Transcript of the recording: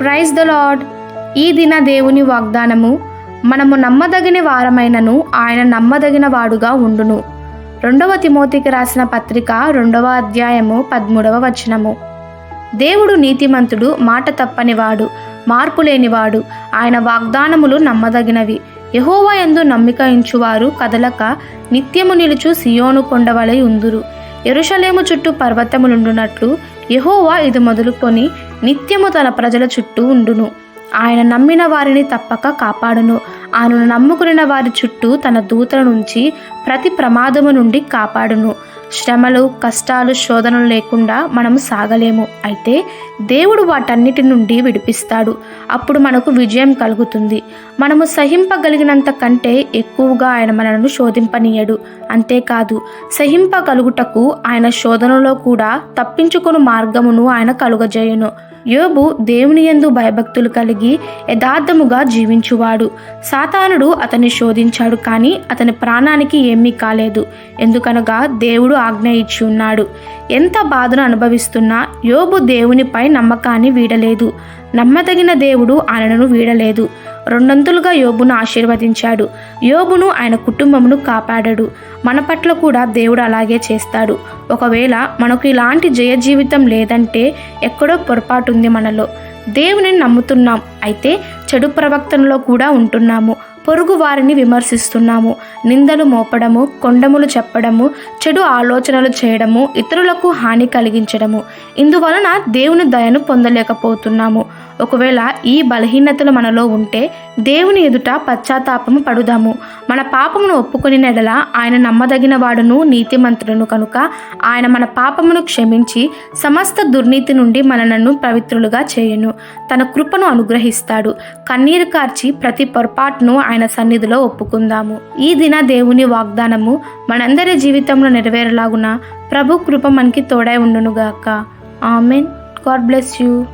Praise the lord ఈ దిన దేవుని వాగ్దానము మనము నమ్మదగిన వారమైనను ఆయన నమ్మదగిన వాడుగా ఉండును. రెండవ తిమోతికి రాసిన పత్రిక రెండవ అధ్యాయము పదమూడవ వచనము. దేవుడు నీతిమంతుడు మాట తప్పనివాడు మార్పు లేనివాడు ఆయన వాగ్దానములు నమ్మదగినవి. యహోవా ఎందు నమ్మిక ఇంచువారు కదలక నిత్యము నిలుచు సియోను కొండవలై ఉందురు. ఎరుషలేము చుట్టూ పర్వతములుండునట్లు యహోవా ఇది మొదలుకొని నిత్యము తన ప్రజల చుట్టూ ఉండును. ఆయన నమ్మిన వారిని తప్పక కాపాడును. ఆయనను నమ్ముకున్న వారి చుట్టూ తన దూతల నుంచి ప్రతి ప్రమాదము నుండి కాపాడును. శ్రమలు కష్టాలు శోధనలు లేకుండా మనం సాగలేము. అయితే దేవుడు వాటన్నిటి నుండి విడిపిస్తాడు. అప్పుడు మనకు విజయం కలుగుతుంది. మనము సహింపగలిగినంత కంటే ఎక్కువగా ఆయన మనలను శోధింపనీయడు. అంతేకాదు సహింపగలుగుటకు ఆయన శోధనలో కూడా తప్పించుకుని మార్గమును ఆయన కలుగజేయును. యోబు దేవుని యందు భయభక్తులు కలిగి యథార్థముగా జీవించువాడు. సాతానుడు అతన్ని శోధించాడు కానీ అతని ప్రాణానికి ఏమీ కాలేదు. ఎందుకనగా దేవుడు ఆజ్ఞ ఇచ్చి ఉన్నాడు. ఎంత బాధను అనుభవిస్తున్నా యోబు దేవునిపై నమ్మకాన్ని వీడలేదు. నమ్మదగిన దేవుడు ఆయనను వీడలేదు. రెండంతులుగా యోబును ఆశీర్వదించాడు. యోబును ఆయన కుటుంబమును కాపాడాడు. మన పట్ల కూడా దేవుడు అలాగే చేస్తాడు. ఒకవేళ మనకు ఇలాంటి జయ జీవితం లేదంటే ఎక్కడో పొరపాటు ఉంది మనలో. దేవుని నమ్ముతున్నాం. అయితే చెడు ప్రవక్తనలో కూడా ఉంటున్నాము. పొరుగు వారిని విమర్శిస్తున్నాము. నిందలు మోపడము కొండములు చెప్పడము చెడు ఆలోచనలు చేయడము ఇతరులకు హాని కలిగించడము. ఇందువలన దేవుని దయను పొందలేకపోతున్నాము. ఒకవేళ ఈ బలహీనతలు మనలో ఉంటే దేవుని ఎదుట పశ్చాత్తాపము పడుదాము. మన పాపమును ఒప్పుకొని నెడల ఆయన నమ్మదగిన వాడును నీతిమంతుడును కనుక ఆయన మన పాపమును క్షమించి సమస్త దుర్నీతి నుండి మనలను పవిత్రులుగా చేయును. తన కృపను అనుగ్రహిస్తాడు. కన్నీరు కార్చి ప్రతి పొరపాటును ఆయన సన్నిధిలో ఒప్పుకుందాము. ఈ దిన దేవుని వాగ్దానము మనందరి జీవితంలో నెరవేరలాగున. ప్రభు కృప మనకి తోడై ఉండునుగాక. ఆమెన్. God bless you.